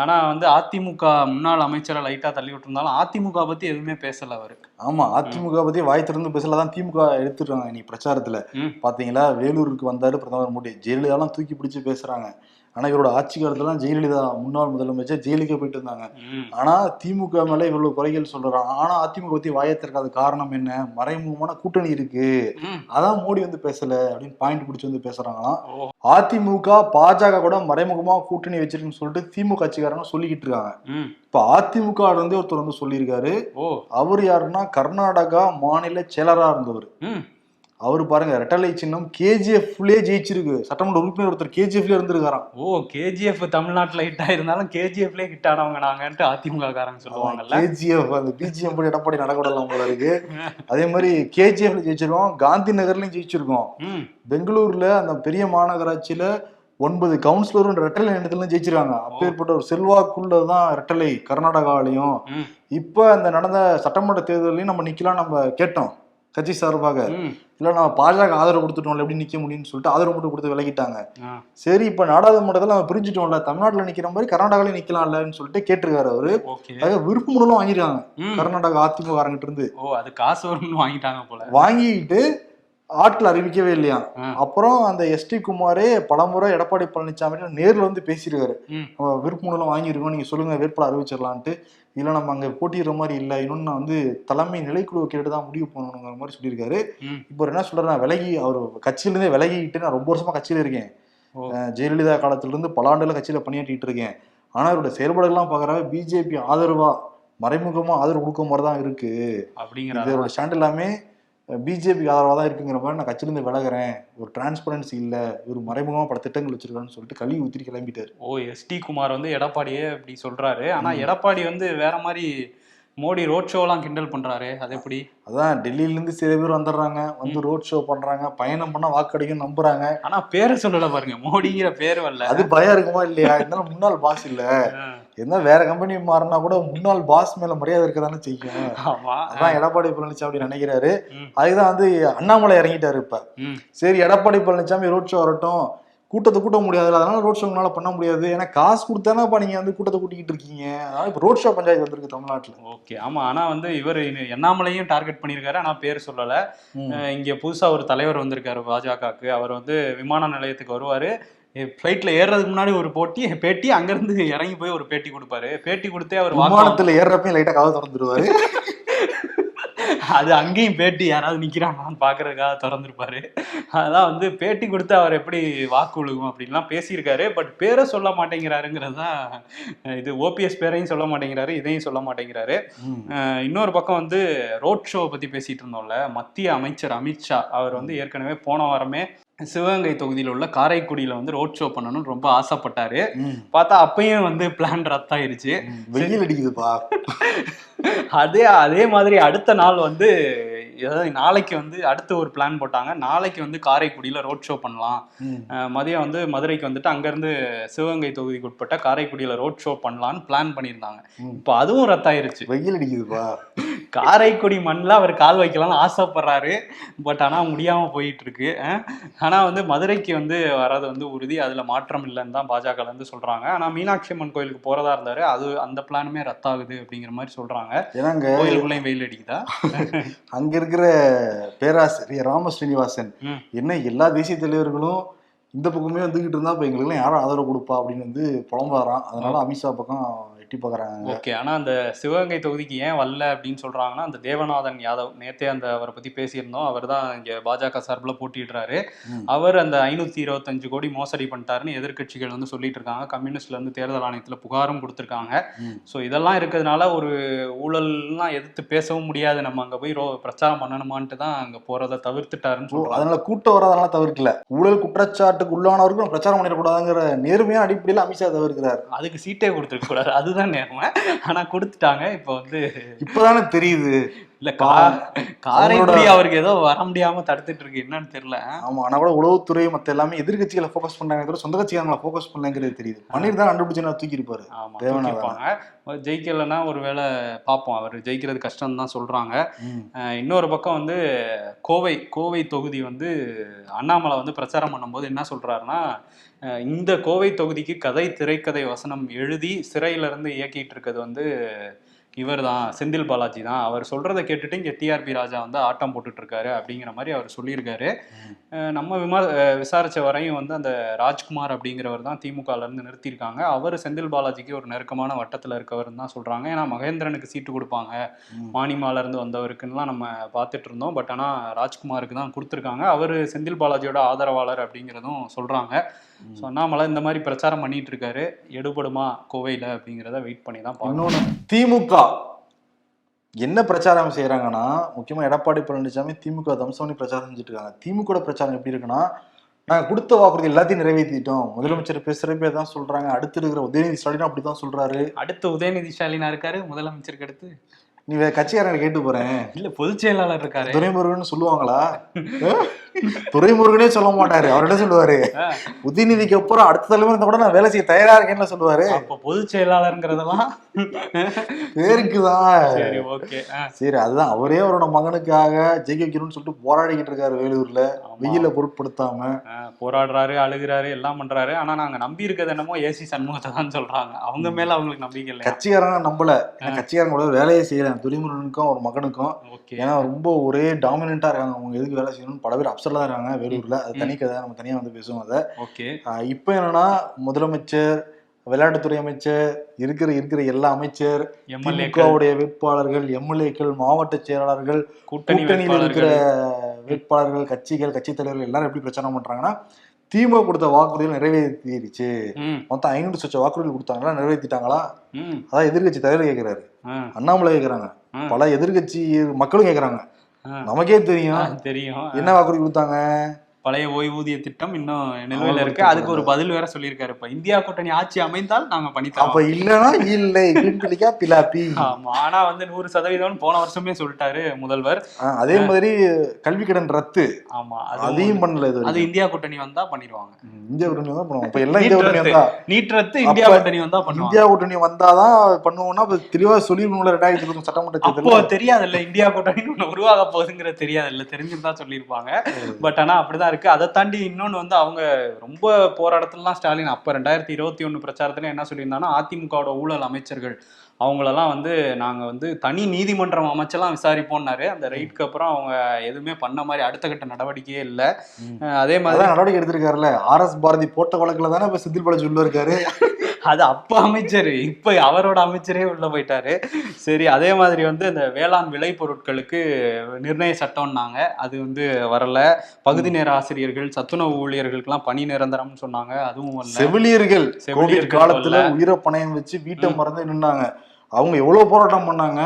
ஆனா வந்து அதிமுக முன்னாள் அமைச்சரை லைட்டா தள்ளி விட்டுருந்தாலும் அதிமுக பத்தி எதுவுமே பேசல அவரு. ஆமா அதிமுக பத்தி வாய் திறந்து பேசல தான் திமுக எடுத்துட்டாங்க இன்னைக்கு பிரச்சாரத்துல. ம். பாத்தீங்களா வேலூருக்கு வந்தாரு பிரதமர் மோடி. ஜெயலலிதாலாம் தூக்கி பிடிச்சு பேசுறாங்க. ஆனா இவரோட ஆட்சி காலத்துல ஜெயலலிதா முன்னாள் முதலமைச்சர் ஜெயிலுக்கே போயிட்டு இருந்தாங்க. ஆனா திமுக மேல இவ்வளவு குறைகள் சொல்றாங்க ஆனா அதிமுக பத்தி வாயை திறக்காத காரணம் என்ன மறைமுகமான கூட்டணி இருக்கு. அதான் மோடி வந்து பேசல அப்படின்னு பாயிண்ட் பிடிச்சு வந்து பேசுறாங்களாம். அதிமுக பாஜக கூட மறைமுகமா கூட்டணி வச்சிருக்குன்னு சொல்லிட்டு திமுக கட்சிக்காரங்க சொல்லிக்கிட்டு இருக்காங்க. இப்ப அதிமுக இருந்தே ஒருத்தர் வந்து சொல்லியிருக்காரு அவர் யாருன்னா கர்நாடகா மாநில செயலரா இருந்தவர். அவர் பாருங்க ரெட்டலை சின்னம் கேஜிஎஃப்லயே ஜெயிச்சிருக்கு. சட்டமன்ற உறுப்பினர் ஒருத்தர் கேஜிஎஃப்ல இருந்திருக்காராம். ஓ கேஜிஎஃப் தமிழ்நாட்டுல ஹிட் ஆயிருந்தாலும் கேஜிஎஃப்லேயே ஹிட் ஆனவங்க நாங்கன்ட்டு அதிமுக காரங்க சொல்லுவாங்கல்ல? கேஜிஎஃப் அந்த பிஜிஎம் படி எடப்பாடி நடக்கூடலாம் போல இருக்கு. அதே மாதிரி கேஜிஎஃப்ல ஜெயிச்சிருக்கோம் காந்தி நகர்லயும் ஜெயிச்சிருக்கோம். பெங்களூர்ல அந்த பெரிய மாநகராட்சியில ஒன்பது கவுன்சிலரும் ரெட்டலை இடத்துல ஜெயிச்சிருக்காங்க. அப்பேற்பட்ட ஒரு செல்வாக்குள்ளதான் ரெட்டலை கர்நாடகாவிலையும் ம். இப்ப அந்த நடந்த சட்டமன்ற தேர்தலையும் நம்ம நிக்கலாம் நம்ம கேட்டோம். கட்சி சார்பாக. இல்ல நான் பாஜக ஆதரவு கொடுத்துட்டோம்ல எப்படி நிக்க முடியும்னு சொல்லிட்டு ஆதரவு மட்டும் கொடுத்து விலகிட்டாங்க. சரி இப்ப நாடாளுமன்றத்துல நம்ம பிரிஞ்சுட்டோம்ல தமிழ்நாட்டுல நிக்கிற மாதிரி கர்நாடகாவில நிக்கலாம்லன்னு சொல்லிட்டு கேட்டிருக்காரு அவரு அதாவது விருப்பு மனுலாம் வாங்கிருக்காங்க. கர்நாடகா அதிமுக காரங்கிட்ட இருந்து ஓ அது காசு வரும்னு வாங்கிட்டாங்க போல வாங்கிட்டு ஆட்கள் அறிவிக்கவே இல்லையா. அப்புறம் அந்த எஸ்டி குமாரே பலமுறை எடப்பாடி பழனிசாமி நேர்ல வந்து பேசியிருக்காரு ம். நம்ம விருப்பமனுலாம் வாங்கியிருக்கோம் நீங்க சொல்லுங்க வேட்பாளர் அறிவிச்சிடலான்ட்டு இல்ல நம்ம அங்க போட்டியிடுற மாதிரி இல்ல. இன்னொன்னு நான் வந்து தலைமை நிலைக்குழு கேட்டு தான் முடிவு பண்ணணுங்கிற மாதிரி சொல்லியிருக்காரு. இப்போ என்ன சொல்றாரு? நான் விலகி அவர் கட்சியில இருந்தே விலகிட்டு நான் ரொம்ப வருஷமா கட்சியில இருக்கேன். ஜெயலலிதா காலத்துல இருந்து பல ஆண்டுல கட்சியில பணியாற்றிட்டு இருக்கேன். ஆனா அவரோட செயல்பாடுகள்லாம் பாக்குறாங்க பிஜேபி ஆதரவா மறைமுகமா ஆதரவு கொடுக்க மாதிரி தான் இருக்கு. அப்படிங்கிற ஸ்டாண்ட் எல்லாமே பிஜேபி ஆதரவாக தான் இருக்குங்கிற மாதிரி நான் கட்சியிலேருந்து விலகுறேன். ஒரு டிரான்ஸ்பரன்சி இல்லை. ஒரு மறைமுகமாக பல திட்டங்கள் வச்சிருக்கான்னு சொல்லிட்டு கழுவி ஊத்திட்டு கிளம்பிட்டாரு. ஓ எஸ்டி குமார் வந்து எடப்பாடியே அப்படி சொல்றாரு. ஆனா எடப்பாடி வந்து வேற மாதிரி மோடி ரோட் ஷோலாம் கிண்டல் பண்றாரு. அது எப்படி? அதான் டெல்லியில இருந்து சில பேர் வந்துடுறாங்க. வந்து ரோட் ஷோ பண்றாங்க. பயணம் பண்ணா வாக்கடிக்கும் நம்புறாங்க. ஆனா பேரை சொல்லல பாருங்க. மோடிங்கிற பேர் வரல. அது பயம் இருக்குமா இல்லையா? இருந்தாலும் முன்னாள் பாஸ் இல்ல. என்ன வேற கம்பெனி மாறினா கூட முன்னாள் பாஸ் மேல மரியாதை இருக்க தானே செய்யும் அதான் எடப்பாடி பழனிசாமி நினைக்கிறாரு. அதுக்குதான் வந்து அண்ணாமலை இறங்கிட்டாரு இப்ப. சரி எடப்பாடி பழனிசாமி ரோட் ஷோ வரட்டும். கூட்டத்தை கூட்ட முடியாதுல்ல அதனால ரோட் ஷோ உங்களால பண்ண முடியாது. ஏன்னா காசு கொடுத்தானப்பா நீங்க வந்து கூட்டத்தை கூட்டிக்கிட்டு இருக்கீங்க. அதனால இப்ப ரோட் ஷோ பஞ்சாயத்து வந்திருக்கு தமிழ்நாட்டுல. ஓகே. ஆமா ஆனா வந்து இவர் எண்ணாமலையும் டார்கெட் பண்ணியிருக்காரு ஆனா பேர் சொல்லல. இங்க புதுசா ஒரு தலைவர் வந்திருக்காரு பாஜகவுக்கு. அவர் வந்து விமான நிலையத்துக்கு வருவாரு. ஃப்ளைட்ல ஏறுறதுக்கு முன்னாடி ஒரு போட்டி பேட்டி அங்கிருந்து இறங்கி போய் ஒரு பேட்டி கொடுப்பாரு. பேட்டி கொடுத்தே அவர் விமானத்துல ஏறப்பையும் லைட்டா கதவு திறந்துருவாரு. அது அங்கேயும் பேட்டி யாராவது நிக்கிறாங்களான்னு பாக்குறதுக்காக திறந்திருப்பாரு. அதான் வந்து பேட்டி கொடுத்து அவர் எப்படி வாக்கு விழுகும் அப்படின்லாம் பேசியிருக்காரு. பட் பேரை சொல்ல மாட்டேங்கிறாருங்கிறது தான் இது ஓபிஎஸ் பேரையும் சொல்ல மாட்டேங்கிறாரு இதையும் சொல்ல மாட்டேங்கிறாரு. இன்னொரு பக்கம் வந்து ரோட் ஷோ பத்தி பேசிட்டு இருந்தோம்ல மத்திய அமைச்சர் அமித்ஷா அவர் வந்து ஏற்கனவே போன வாரமே சிவகங்கை தொகுதியில் உள்ள காரைக்குடியில வந்து ரோட் ஷோ பண்ணணும்னு ரொம்ப ஆசைப்பட்டாரு. பார்த்தா அப்பயும் வந்து பிளான் ரத்தாயிருச்சு. வெயில் அடிக்குதுப்பா அதே அதே மாதிரி அடுத்த நாள் வந்து அதாவது நாளைக்கு வந்து அடுத்து ஒரு பிளான் போட்டாங்க. நாளைக்கு வந்து காரைக்குடியில ரோட் ஷோ பண்ணலாம். மதியம் வந்து மதுரைக்கு வந்துட்டு அங்கேருந்து சிவகங்கை தொகுதிக்கு உட்பட்ட காரைக்குடியில ரோட் ஷோ பண்ணலான்னு பிளான் பண்ணியிருந்தாங்க. இப்போ அதுவும் ரத்தாயிருச்சு. வெயில் அடிக்குதுப்பா. காரைக்குடி மண்ணில் அவர் கால் வைக்கலாம்னு ஆசைப்படுறாரு. பட் ஆனால் முடியாமல் போயிட்டு இருக்கு அஹ் ஆனா வந்து மதுரைக்கு வந்து வர்றது வந்து உறுதி. அதுல மாற்றம் இல்லைன்னு தான் பாஜக வந்து சொல்றாங்க. ஆனா மீனாட்சி அம்மன் கோயிலுக்கு போறதா இருந்தாரு. அது அந்த பிளானுமே ரத்தாகுது அப்படிங்கிற மாதிரி சொல்றாங்க. ஏன்னாங்க கோயிலுக்குள்ளேயும் வெயில் அடிக்குதா? அங்க இருக்கிற பேராசிரியர் ராம ஸ்ரீனிவாசன். என்ன எல்லா தேசிய தலைவர்களும் இந்த பக்கமே வந்துகிட்டு இருந்தா இப்ப எங்களுக்கு யாரும் ஆதரவு கொடுப்பா அப்படின்னு வந்து புலம்பாராம் அதனால அமித்ஷா பக்கம் எட்டி பாக்குறாங்க. ஓகே ஆனா அந்த சிவகங்கை தொகுதிக்கு ஏன் வரல அப்படின்னு சொல்றாங்கன்னா அந்த தேவநாதன் யாதவ் நேத்தே அந்த அவரை பத்தி பேசியிருந்தோம். அவர் தான் இங்க பாஜக சார்பில் போட்டிடுறாரு. அவர் அந்த ஐநூத்தி இருபத்தஞ்சு கோடி மோசடி பண்ணிட்டாருன்னு எதிர்க்கட்சிகள் வந்து சொல்லிட்டு இருக்காங்க கம்யூனிஸ்ட்ல இருந்து தேர்தல் ஆணையத்துல புகாரும் கொடுத்திருக்காங்க. ஸோ இதெல்லாம் இருக்கிறதுனால ஒரு ஊழல்லாம் எதிர்த்து பேசவும் முடியாது. நம்ம அங்க போய் ரோ பிரச்சாரம் பண்ணணுமான்ட்டு தான் அங்க போறதை தவிர்த்துட்டாருன்னு அதனால கூட்டம் வராதனால தவிர்க்கல. ஊழல் குற்றச்சாட்டுக்கு உள்ளானவருக்கும் பிரச்சாரம் பண்ணிடக்கூடாதுங்கிற நேர்மையான அடிப்படையில் அமித்ஷா தவிர்க்கிறார். அதுக்கு சீட்டே கொடுத்துருக்க கூடாது அதுதான் நேர்மை ஆனா கொடுத்துட்டாங்க இப்போ வந்து இப்பதானே தெரியுது. இல்ல காரைக்குடி அவருக்கு ஏதோ வர முடியாம தடுத்துட்டு இருக்கு என்னன்னு தெரியல. ஆமா ஆனா கூட உளவுத்துறை மத்த எல்லாமே எதிர்கட்சிகளை ஃபோக்கஸ் பண்ணாங்க தவிர சொந்த கட்சிக்காரங்களை ஃபோக்கஸ் பண்ணலங்கிறது தெரியுது. பன்னீர் தான் கண்டுபிடிச்சு தூக்கி இருப்பாரு. தூக்கியிருப்பாங்க. ஜெயிக்கலைன்னா ஒரு வேளை பார்ப்போம் அவர் ஜெயிக்கிறது கஷ்டம் தான் சொல்றாங்க. இன்னொரு பக்கம் வந்து கோவை கோவை தொகுதி வந்து அண்ணாமலை வந்து பிரச்சாரம் பண்ணும்போது என்ன சொல்றாருன்னா இந்த கோவை தொகுதிக்கு கதை திரைக்கதை வசனம் எழுதி சிறையிலிருந்து இயக்கிட்டு இருக்கிறது வந்து இவர் தான் செந்தில் பாலாஜி தான் அவர் சொல்றதை கேட்டுட்டு இங்க டிஆர்பி ராஜா வந்து ஆட்டம் போட்டுட்டு இருக்காரு அப்படிங்கிற மாதிரி அவர் சொல்லியிருக்காரு. நம்ம விமா விசாரிச்ச வரையும் வந்து அந்த ராஜ்குமார் அப்படிங்கிறவர் தான் திமுகல இருந்து நிறுத்தியிருக்காங்க. அவர் செந்தில் பாலாஜிக்கு ஒரு நெருக்கமான வட்டத்துல இருக்கவர்னு தான் சொல்றாங்க. ஏன்னா மகேந்திரனுக்கு சீட்டு கொடுப்பாங்க. ம். மானிமால இருந்து வந்தவருக்குன்னுலாம் நம்ம பார்த்துட்டு இருந்தோம். பட் ஆனா ராஜ்குமாருக்கு தான் கொடுத்துருக்காங்க. அவர் செந்தில் பாலாஜியோட ஆதரவாளர் அப்படிங்கிறதும் சொல்றாங்க. ஸோ அண்ணாமலை இந்த மாதிரி பிரச்சாரம் பண்ணிட்டு இருக்காரு எடுபடுமா கோவையில அப்படிங்கிறத வெயிட் பண்ணி தான் பார்க்கணும். திமுக. என்ன பிரச்சாரம் செய்யறாங்கன்னா முக்கியமா எடப்பாடி பழனிசாமி திமுக தம்சம் பண்ணி பிரச்சாரம் செஞ்சுட்டு இருக்காங்க திமுக பிரச்சாரம் எப்படி இருக்குன்னா நாங்க கொடுத்த வாக்குறுதி எல்லாத்தையும் நிறைவேற்றிட்டோம் முதலமைச்சர் பேசுறப்பே தான் சொல்றாங்க. அடுத்து இருக்கிற உதயநிதி ஸ்டாலின் அப்படிதான் சொல்றாரு. அடுத்த உதயநிதி ஸ்டாலினா இருக்காரு முதலமைச்சருக்கு அடுத்து நீ வேற கட்சிக்காரங்க கேட்டு போறேன். இல்ல பொதுச் செயலாளர் இருக்காரு. துரைமுருகன் சொல்லுவாங்களா? துரைமுருகனே சொல்ல மாட்டாரு. அவர்கிட்ட சொல்லுவாரு. உதயநிதிக்கு அப்புறம் அடுத்த இருந்தா கூட நான் வேலை செய்ய தயாரா இருக்கேன்னு சொல்லுவாரு. அப்ப பொதுச் செயலாளருங்கிறதெல்லாம் பேருக்குதான். சரி ஓகே. சரி அதுதான். அவரே அவரோட மகனுக்காக ஜெயிக்க வைக்கணும்னு சொல்லிட்டு போராடிக்கிட்டு இருக்காரு வேலூர்ல. வெயில பொருட்படுத்தாம. போராடுறாரு அழுகுறாரு எல்லாம் பண்றாரு. ஆனா நாங்க நம்பி இருக்கிறது என்னமோ ஏசி சண்முகத்தை தான் சொல்றாங்க. அவங்க மேல அவங்களுக்கு நம்பிக்கை இல்லையா? கட்சிக்காரங்க நம்பல. ஏன்னா கட்சிக்காரங்க கூட வேலையே செய்யல. துரைமுருகனுக்கும் அவர் மகனுக்கும். ஏன்னா ரொம்ப ஒரே டாமினண்டா இருக்காங்க. அவங்க எதுக்கு வேலை செய்யணும்னு பல பேர் அப்சர்ல தான் இருக்காங்க. வேலூர்ல. அது தனி கதை. நம்ம தனியா வந்து பேசுவோம் அதை. ஓகே இப்போ என்னன்னா முதலமைச்சர் விளையாட்டுத்துறை அமைச்சர் இருக்கிற இருக்கிற எல்லா அமைச்சர் திமுகவுடைய வேட்பாளர்கள் எம்எல்ஏக்கள் மாவட்ட செயலாளர்கள் கூட்டணி கூட்டணியில் இருக்கிற வேட்பாளர்கள். வேட்பாளர்கள் கட்சிகள் கட்சித் தலைவர்கள் எல்லாரும் எப்படி பிரச்சாரம் பண்றாங்கன்னா திமுக கொடுத்த வாக்குறுதிகள் நிறைவேற்றிருச்சு ம், மொத்தம் ஐநூறு சொச்ச வாக்குறுதிகள் கொடுத்தாங்களா நிறைவேற்றிட்டாங்களா? அதான் எதிர்க்கட்சி தலைவர் கேட்கிறாரு அண்ணாமலை கேட்கறாங்க. பல எதிர்க்கட்சி மக்களும் கேட்கறாங்க. நமக்கே தெரியும். தெரியும். என்ன வாக்குறுதி கொடுத்தாங்க? பழைய ஓய்வூதிய திட்டம் இன்னும் நிலுவையில இருக்கு. அதுக்கு ஒரு பதில் வேற சொல்லியிருக்காரு. இப்ப இந்தியா கூட்டணி ஆட்சி அமைந்தால் நாங்க அப்ப பண்ணித்தரோம் இல்லனா இல்லை பிம்பிளிக்கா பிலாப்பி ஆமா. ஆனா வந்து நூறு சதவீதம் போன வருஷமே சொல்லிட்டாரு முதல்வர். அதே மாதிரி கல்வி கடன் ரத்து. ஆமா. அதையும் பண்ணல இது அது. இந்தியா கூட்டணி வந்தா பண்ணிடுவாங்க. இந்தியா கூட்டணி தான் பண்ணுவோம் அப்ப எல்லாம் இந்தியா கூட்டணி. வந்தா. நீட் ரத்து இந்தியா அப்ப கூட்டணி வந்தா பண்ணுவாங்க. இந்தியா கூட்டணி வந்தாதான் பண்ணுவோம்னா அப்ப தெளிவா சொல்லிருக்கணும்ல ரெண்டாயிரத்தி இருபத்தி சட்டமன்ற அப்போ தேர்தல் தெரியாதுல்ல. இந்தியா கூட்டணி உருவாக போகுதுங்கிறது தெரியாதுல்ல. தெரிஞ்சிருந்தா சொல்லியிருப்பாங்க. பட் ஆனா அப்படிதான் இருக்கு. அதை தாண்டி இன்னொன்னு வந்து அவங்க ரொம்ப போராட்டத்துலலாம் ஸ்டாலின் அப்ப ரெண்டாயிரத்தி இருபத்தி ஒண்ணு பிரச்சாரத்துல என்ன சொல்லியிருந்தாங்கன்னா அதிமுகவோட ஊழல் அமைச்சர்கள் அவங்களெல்லாம் வந்து நாங்க வந்து தனி நீதிமன்றம் அமைச்செல்லாம் விசாரிப்போம்னாரு. அந்த ரைட்க்கு அப்புறம் அவங்க எதுவுமே பண்ண மாதிரி அடுத்த கட்ட நடவடிக்கையே இல்ல. அதே மாதிரி நடவடிக்கை எடுத்திருக்காருல்ல. ஆர் எஸ் பாரதி போட்ட வழக்குல தானே இப்ப செந்தில் பாலாஜி உள்ள இருக்காரு. அது அப்ப அமைச்சர் இப்ப அவரோட அமைச்சரே உள்ள போயிட்டாரு. சரி அதே மாதிரி வந்து இந்த வேளாண் விளை பொருட்களுக்கு நிர்ணய சட்டம்னாங்க. அது வந்து வரல. பகுதி நேர ஆசிரியர்கள் சத்துணவு ஊழியர்களுக்கெல்லாம் பணி நிரந்தரம்னு சொன்னாங்க. அதுவும் செவிலியர்கள் கோவிட் செவிலியர்கள் காலத்துல. உயிரை பணயம் வச்சு வீட்டை மறந்து நின்னாங்க. அவங்க எவ்வளவு போராட்டம் பண்ணாங்க?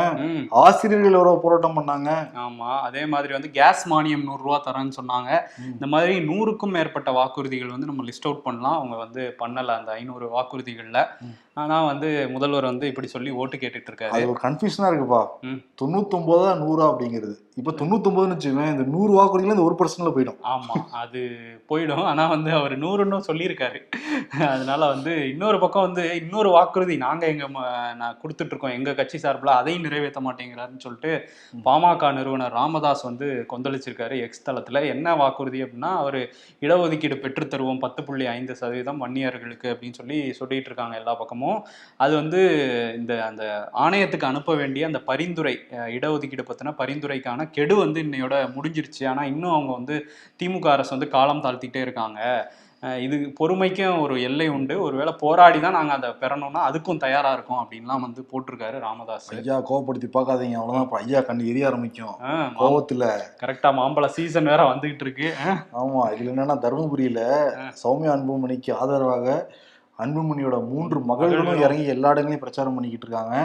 ஆசிரியர்கள் எவ்வளவு போராட்டம் பண்ணாங்க? ஆமா அதே மாதிரி வந்து கேஸ் மானியம் நூறு ரூபா தரேன்னு சொன்னாங்க. இந்த மாதிரி நூறுக்கும் மேற்பட்ட வாக்குறுதிகள் வந்து நம்ம லிஸ்ட் அவுட் பண்ணலாம். அவங்க வந்து பண்ணல அந்த ஐநூறு வாக்குறுதிகள்ல. ம். ஆனா வந்து முதல்வர் வந்து இப்படி சொல்லி ஓட்டு கேட்டுட்டு இருக்காரு அது ஒரு கன்ஃபியூஷனா இருக்குப்பா. ம். தொண்ணூத்தொன்பதா நூறா அப்படிங்கிறது. இப்ப தொண்ணூத்தொன்பதுன்னு வச்சுக்கோங்க இந்த நூறு வாக்குறுதியில இந்த ஒரு பர்சன்ட்ல போயிடும். ஆமா அது போயிடும். ஆனா வந்து அவர் நூறுன்னு சொல்லியிருக்காரு. அதனால வந்து இன்னொரு பக்கம் வந்து இன்னொரு வாக்குறுதி நாங்க எங்க ம- நான் கொடுத்துட்டு இருக்கோம் எங்க கட்சி சார்பில் அதையும் நிறைவேற்ற மாட்டேங்கிறாருன்னு சொல்லிட்டு பாமக நிறுவனர் ராமதாஸ் வந்து கொந்தளிச்சிருக்காரு எக்ஸ் தளத்துல. என்ன வாக்குறுதி அப்படின்னா அவர் இடஒதுக்கீடு பெற்றுத் தருவோம் பத்து புள்ளி ஐந்து சதவீதம் வன்னியர்களுக்கு அப்படின்னு சொல்லி சொல்லிட்டு இருக்காங்க எல்லா பக்கமும். அது வந்து இந்த அந்த ஆணையத்துக்கு அனுப்ப வேண்டிய அந்த பரிந்துரை இடஒதுக்கீடு பத்தின பரிந்துரைக்கான கெடு வந்து இன்னையோட முடிஞ்சிருச்சு. ஆனா இன்னும் அவங்க வந்து திமுக அரசு வந்து காலம் தாழ்த்திட்டே இருக்காங்க. இது பொறுமைக்கும் ஒரு எல்லை உண்டு. ஒருவேளை போராடி தான் நாங்க அதை பெறணும்னா அதுக்கும் தயாரா இருக்கோம் அப்படின்லாம் வந்து போட்டிருக்காரு ராமதாஸ். ஐயா கோவப்படுத்தி பார்க்காதீங்க. அவ்வளவுதான். இப்ப ஐயா கண்ணு எரிய ஆரம்பிக்கும். கோவத்துல. கரெக்டா மாம்பழ சீசன் வேற வந்துகிட்டு இருக்கு. அஹ், ஆமா இதுல என்னன்னா தருமபுரியில சௌமியா அன்புமணிக்கு ஆதரவாக அன்புமணியோட மூன்று மகள்களும். இறங்கி எல்லா இடங்களையும் பிரச்சாரம் பண்ணிக்கிட்டு இருக்காங்க.